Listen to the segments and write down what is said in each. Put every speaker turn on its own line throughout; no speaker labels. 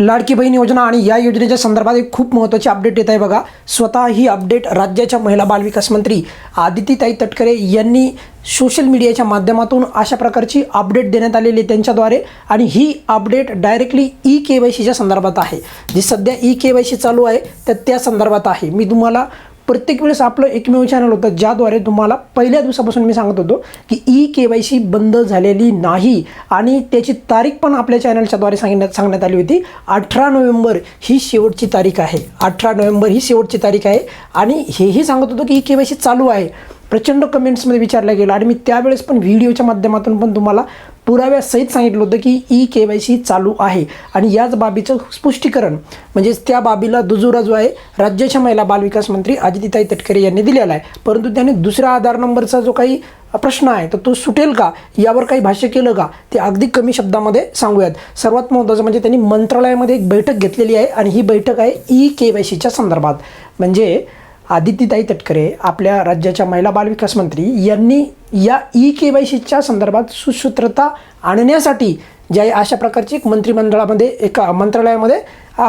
लाडकी बहीण योजना आणि या योजनेच्या संदर्भात एक खूप महत्त्वाची अपडेट येत आहे बघा. स्वतः ही अपडेट राज्याच्या महिला बालविकास मंत्री आदितीताई तटकरे यांनी सोशल मीडियाच्या माध्यमातून अशा प्रकारची अपडेट देण्यात आलेली आहे त्यांच्याद्वारे आणि ही update directly E K Y सीच्या संदर्भात आहे. जी सध्या ई के वाय सी चालू आहे तर त्या संदर्भात आहे. मी तुम्हाला प्रत्येक वेळेस आपलं एकमेव चॅनल होतं ज्याद्वारे तुम्हाला पहिल्या दिवसापासून मी सांगत होतो की ई के वाय सी बंद झालेली नाही. आणि त्याची तारीख पण आपल्या चॅनलच्याद्वारे सांगण्यात सांगण्यात आली होती. अठरा नोव्हेंबर ही शेवटची तारीख आहे. अठरा नोव्हेंबर ही शेवटची तारीख आहे. आणि हेही सांगत होतो की ई के वाय सी चालू आहे. प्रचंड कमेंट्समध्ये विचारला गेलं. आणि मी त्यावेळेस पण व्हिडिओच्या माध्यमातून पण तुम्हाला पुराव्यासहित सांगितलं होतं की ई के वाय सी चालू आहे. आणि याच बाबीचं स्पष्टीकरण म्हणजेच त्या बाबीला दुजुरा जो आहे राज्याच्या महिला बालविकास मंत्री आदितीताई तटकरे यांनी दिलेला आहे. परंतु त्याने दुसऱ्या आधार नंबरचा जो काही प्रश्न आहे तर तो सुटेल का? यावर काही भाष्य केलं का? ते अगदी कमी शब्दामध्ये सांगूयात. सर्वात महत्त्वाचं म्हणजे त्यांनी मंत्रालयामध्ये एक बैठक घेतलेली आहे आणि ही बैठक आहे ई के वाय सीच्या संदर्भात. म्हणजे आदित्यताई तटकरे आपल्या राज्याच्या महिला बालविकास मंत्री यांनी या ई के वाय सीच्या संदर्भात सुसूत्रता आणण्यासाठी ज्या अशा प्रकारची एक मंत्रिमंडळामध्ये एका मंत्रालयामध्ये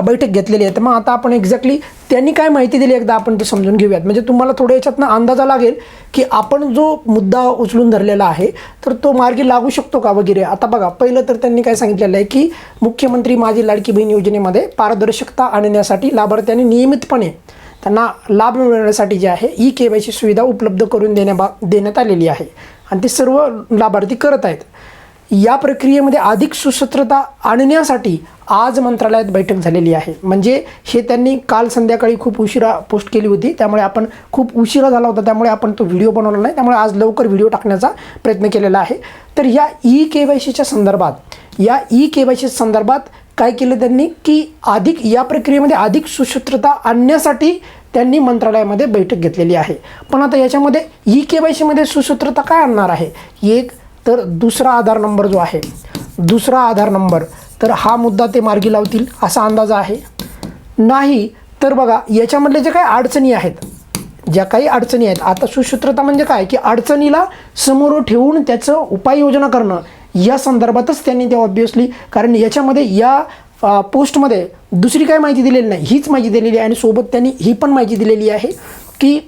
बैठक घेतलेली आहे. तर मग आता आपण एक्झॅक्टली त्यांनी काय माहिती दिली एकदा आपण ते समजून घेऊयात. म्हणजे तुम्हाला थोडं याच्यातनं अंदाजा लागेल की आपण जो मुद्दा उचलून धरलेला आहे तर तो मार्गी लागू शकतो का वगैरे? आता बघा पहिलं तर त्यांनी काय सांगितलेलं आहे की मुख्यमंत्री माझी लाडकी बहीण योजनेमध्ये पारदर्शकता आणण्यासाठी लाभार्थ्यांनी नियमितपणे त्यांना लाभ मिळवण्यासाठी जे आहे ई के वाय सी सुविधा उपलब्ध करून देण्याबा देण्यात आलेली आहे. आणि ते सर्व लाभार्थी करत आहेत. या प्रक्रियेमध्ये अधिक सुसूत्रता आणण्यासाठी आज मंत्रालयात बैठक झालेली आहे. म्हणजे हे त्यांनी काल संध्याकाळी खूप उशिरा पोस्ट केली होती. त्यामुळे आपण खूप उशिरा झाला होता. त्यामुळे आपण तो व्हिडिओ बनवला नाही. त्यामुळे आज लवकर व्हिडिओ टाकण्याचा प्रयत्न केलेला आहे. तर या ई के वाय सीच्या संदर्भात या ई के वाय सी संदर्भात काय केलं त्यांनी? की अधिक या प्रक्रियेमध्ये अधिक सुसूत्रता आणण्यासाठी त्यांनी मंत्रालयामध्ये बैठक घेतलेली आहे. पण आता याच्यामध्ये ई के वाय सीमध्ये सुसूत्रता काय आणणार आहे? एक तर दुसरा आधार नंबर जो आहे दुसरा आधार नंबर तर हा मुद्दा ते मार्गी लावतील असा अंदाज आहे. नाही तर बघा याच्यामधले जे काही अडचणी आहेत ज्या काही अडचणी आहेत आता सुसूत्रता म्हणजे काय? की अडचणीला समोर ठेवून त्याचं उपाययोजना करणं या संदर्भातच त्यांनी ते ऑब्विसली कारण याच्यामध्ये या पोस्टमध्ये दुसरी काय माहिती दिलेली नाही हीच माहिती दिलेली आहे आणि सोबत त्यांनी ही पण माहिती दिलेली आहे की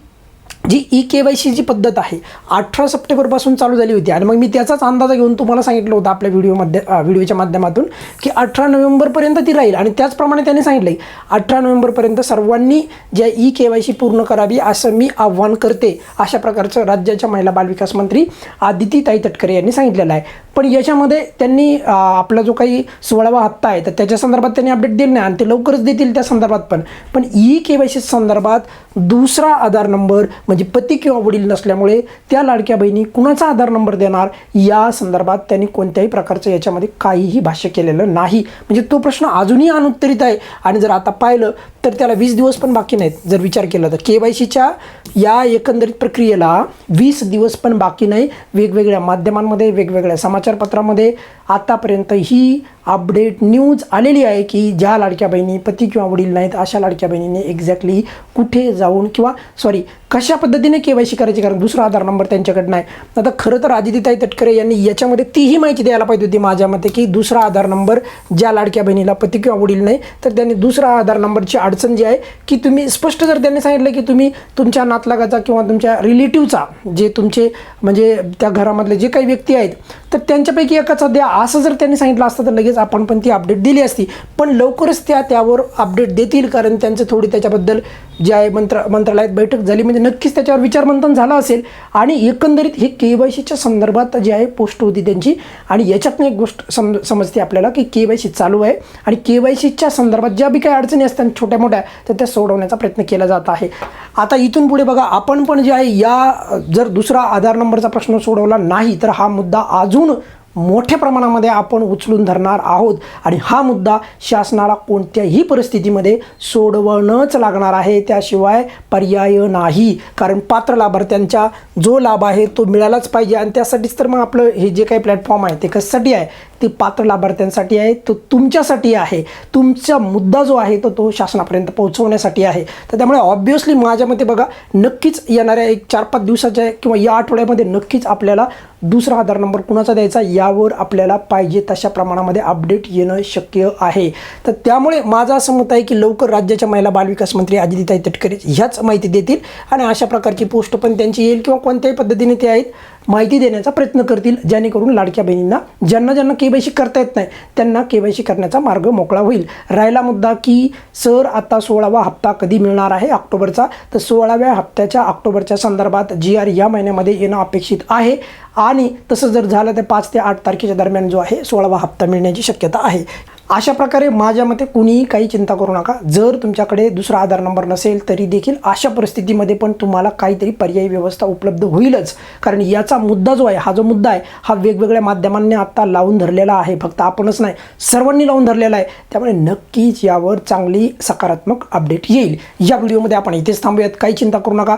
जी ई के वाय सी जी पद्धत आहे अठरा सप्टेंबरपासून चालू झाली होती. आणि मग मी त्याचाच अंदाजा घेऊन तुम्हाला सांगितलं होतं आपल्या व्हिडिओमध्ये व्हिडिओच्या माध्यमातून की अठरा नोव्हेंबरपर्यंत ती राहील. आणि त्याचप्रमाणे त्यांनी सांगितलं आहे अठरा नोव्हेंबरपर्यंत सर्वांनी ज्या ई के वाय सी पूर्ण करावी असं मी आव्हान करते अशा प्रकारचं राज्याच्या महिला बालविकास मंत्री आदितीताई तटकरे यांनी सांगितलेलं आहे. पण याच्यामध्ये त्यांनी आपला जो काही सोळावा हप्ता आहे तर त्याच्या संदर्भात त्यांनी अपडेट दिले नाही आणि ते लवकरच देतील त्या संदर्भात पण. पण ई के वाय सी संदर्भात दुसरा आधार नंबर म्हणजे पती किंवा वडील नसल्यामुळे त्या लाडक्या बहिणी कुणाचा आधार नंबर देणार या संदर्भात त्यांनी कोणत्याही प्रकारचं याच्यामध्ये काहीही भाष्य केलेलं नाही. म्हणजे तो प्रश्न अजूनही अनुत्तरित आहे. आणि जर आता पाहिलं तर त्याला वीस दिवस पण बाकी नाहीत जर विचार केला तर. के वाय सीच्या या एकंदरीत प्रक्रियेला वीस दिवस पण बाकी नाही. वेगवेगळ्या माध्यमांमध्ये वेगवेगळ्या समाचारपत्रामध्ये आतापर्यंत ही अपडेट न्यूज आलेली आहे की ज्या लाडक्या बहिणी पती किंवा वडील नाहीत अशा लाडक्या बहिणीने एक्झॅक्टली कुठे जाऊन किंवा सॉरी कशा पद्धतीने के वाय सी करायची? कारण दुसरा आधार नंबर त्यांच्याकडनं आहे. आता खरं तर आदितीताई तटकरे यांनी याच्यामध्ये तीही माहिती द्यायला पाहिजे होती माझ्या मते की दुसरा आधार नंबर ज्या लाडक्या बहिणीला पती किंवा वडील नाही तर त्यांनी दुसरा आधार नंबरची अडचण जी आहे की तुम्ही स्पष्ट जर त्यांनी सांगितलं की तुम्ही तुमच्या नातलागाचा किंवा तुमच्या रिलेटिव्हचा जे तुमचे म्हणजे त्या घरामधले जे काही व्यक्ती आहेत तर त्यांच्यापैकी एकाचा द्या. असं जर त्यांनी सांगितलं असतं तर लगेच आपण पण ती अपडेट दिली असती. पण लवकरच त्या त्यावर अपडेट देतील कारण त्यांचं थोडी त्याच्याबद्दल जे आहे मंत्र मंत्रालयात बैठक झाली म्हणजे नक्कीच त्याच्यावर विचारमंथन झालं असेल. आणि एकंदरीत हे के वाय सीच्या संदर्भात जी आहे पोस्ट होती त्यांची. आणि याच्यातनं एक गोष्ट सम समजते आपल्याला की के वाय सी चालू आहे. आणि के वाय सीच्या संदर्भात ज्या बी काही अडचणी असतात छोट्या मोठ्या तर त्या सोडवण्याचा प्रयत्न केला जात आहे. आता इथून पुढे बघा आपण पण जे आहे या जर दुसरा आधार नंबरचा प्रश्न सोडवला नाही तर हा मुद्दा अजून मोठ्या प्रमाणामध्ये आपण उचलून धरणार आहोत. आणि हा मुद्दा शासनाला कोणत्याही परिस्थितीमध्ये सोडवणंच लागणार आहे. त्याशिवाय पर्याय नाही. कारण पात्र लाभार्थ्यांचा जो लाभ आहे तो मिळालाच पाहिजे. आणि त्यासाठीच तर मग आपलं हे जे काही प्लॅटफॉर्म आहे ते कशासाठी आहे? ते पात्र लाभार्थ्यांसाठी आहे. तो तुमच्यासाठी आहे. तुमचा मुद्दा जो आहे तो तो शासनापर्यंत पोहोचवण्यासाठी आहे. तर त्यामुळे ऑब्वियसली माझ्या मते बघा नक्कीच येणाऱ्या एक चार पाच दिवसाच्या किंवा या आठवड्यामध्ये नक्कीच आपल्याला दुसरा आधार नंबर कुणाचा द्यायचा? यावर आपल्याला पाहिजे तशा प्रमाणामध्ये अपडेट येणं शक्य आहे. तर त्यामुळे माझं असं मत आहे की लवकर राज्याच्या महिला बालविकास मंत्री अजिताई तटकरे ह्याच माहिती देतील आणि अशा प्रकारची पोस्ट पण त्यांची येईल किंवा कोणत्याही पद्धतीने ते आहेत. माहिती देण्याचा प्रयत्न करतील जेणेकरून लाडक्या बहिणींना ज्यांना ज्यांना केवायसी करता येत नाही त्यांना केवायसी करण्याचा मार्ग मोकळा होईल. राहिला मुद्दा की सर आता सोळावा हप्ता कधी मिळणार आहे ऑक्टोबरचा? तर सोळाव्या हप्त्याच्या ऑक्टोबरच्या संदर्भात जी आर या महिन्यामध्ये येणं अपेक्षित आहे. आणि तसं जर झालं तर पाच ते आठ तारखेच्या दरम्यान जो आहे सोळावा हप्ता मिळण्याची शक्यता आहे. अशा प्रकारे माझ्या मते कुणीही काही चिंता करू नका. जर तुमच्याकडे दुसरा आधार नंबर नसेल तरी देखील अशा परिस्थितीमध्ये पण तुम्हाला काहीतरी पर्यायी व्यवस्था उपलब्ध होईलच. कारण याचा मुद्दा जो आहे हा जो मुद्दा आहे हा वेगवेगळ्या माध्यमांनी आत्ता लावून धरलेला आहे. फक्त आपणच नाही सर्वांनी लावून धरलेला आहे. त्यामुळे नक्कीच यावर चांगली सकारात्मक अपडेट येईल. या व्हिडिओमध्ये आपण इथेच थांबूयात. काही चिंता करू नका.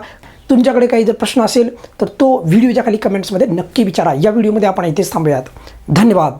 तुमच्याकडे काही जर प्रश्न असेल तर तो व्हिडिओच्या खाली कमेंट्समध्ये नक्की विचारा. या व्हिडिओमध्ये आपण इथेच थांबूयात. धन्यवाद.